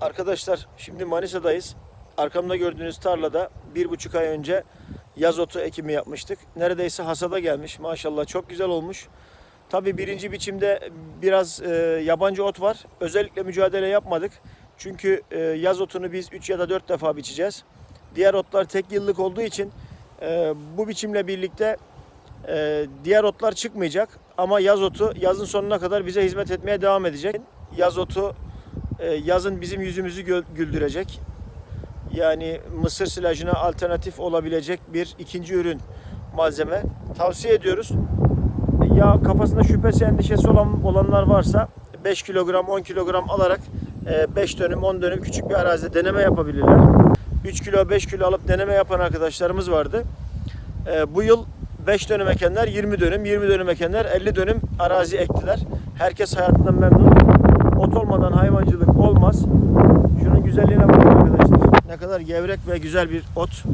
Arkadaşlar şimdi Manisa'dayız. Arkamda gördüğünüz tarlada bir buçuk ay önce yaz otu ekimi yapmıştık. Neredeyse hasada gelmiş. Maşallah çok güzel olmuş. Tabii birinci biçimde biraz e, yabancı ot var. Özellikle mücadele yapmadık. Çünkü e, yaz otunu biz 3 ya da 4 defa biçeceğiz. Diğer otlar tek yıllık olduğu için e, bu biçimle birlikte e, diğer otlar çıkmayacak. Ama yaz otu yazın sonuna kadar bize hizmet etmeye devam edecek. Yaz otu yazın bizim yüzümüzü güldürecek. Yani mısır silajına alternatif olabilecek bir ikinci ürün malzeme. Tavsiye ediyoruz. Ya kafasında şüphesi endişesi olan olanlar varsa 5 kilogram 10 kilogram alarak 5 dönüm 10 dönüm küçük bir arazide deneme yapabilirler. 3 kilo 5 kilo alıp deneme yapan arkadaşlarımız vardı. E, Bu yıl 5 dönüm ekenler 20 dönüm, 20 dönüm ekenler 50 dönüm arazi ektiler. Herkes hayatından memnun. Ot olmadan hayvancılık olmaz. Şunun güzelliğine bakın arkadaşlar. Ne kadar gevrek ve güzel bir ot.